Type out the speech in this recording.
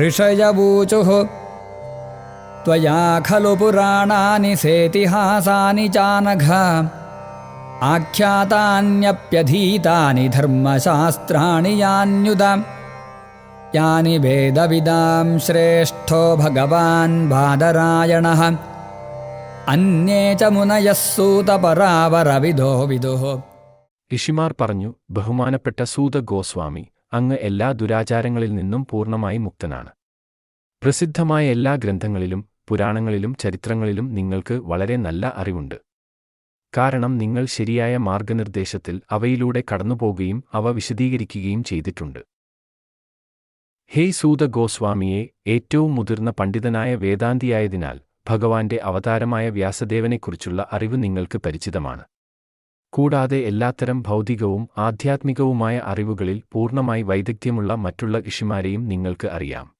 ऋषयवूचुः त्वया खलु पुराणानि सेतिहासानि चानघ आख्यातान्यप्यधीतानि धर्मशास्त्राणि यान्युत यानि वेदविदां श्रेष्ठो भगवान् बादरायणः अन्ये च मुनयः सूतपरावरविदो विदुः ഋഷിമാർ പറഞ്ഞു ബഹുമാനപ്പെട്ട സൂത ഗോസ്വാമി അങ്ങ് എല്ലാ ദുരാചാരങ്ങളിൽ നിന്നും പൂർണമായി മുക്തനാണ്. പ്രസിദ്ധമായ എല്ലാ ഗ്രന്ഥങ്ങളിലും പുരാണങ്ങളിലും ചരിത്രങ്ങളിലും നിങ്ങൾക്ക് വളരെ നല്ല അറിവുണ്ട്. കാരണം നിങ്ങൾ ശരിയായ മാർഗനിർദ്ദേശത്തിൽ അവയിലൂടെ കടന്നുപോകുകയും അവ വിശദീകരിക്കുകയും ചെയ്തിട്ടുണ്ട്. ഹേയ് സൂത ഗോസ്വാമിയെ ഏറ്റവും മുതിർന്ന പണ്ഡിതനായ വേദാന്തിയായതിനാൽ ഭഗവാന്റെ അവതാരമായ വ്യാസദേവനെക്കുറിച്ചുള്ള അറിവ് നിങ്ങൾക്ക് പരിചിതമാണ്. കൂടാതെ എല്ലാത്തരം ഭൗതികവും ആധ്യാത്മികവുമായ അറിവുകളിൽ പൂർണമായി വൈദഗ്ധ്യമുള്ള മറ്റുള്ള ഋഷിമാരെയും നിങ്ങൾക്ക് അറിയാം.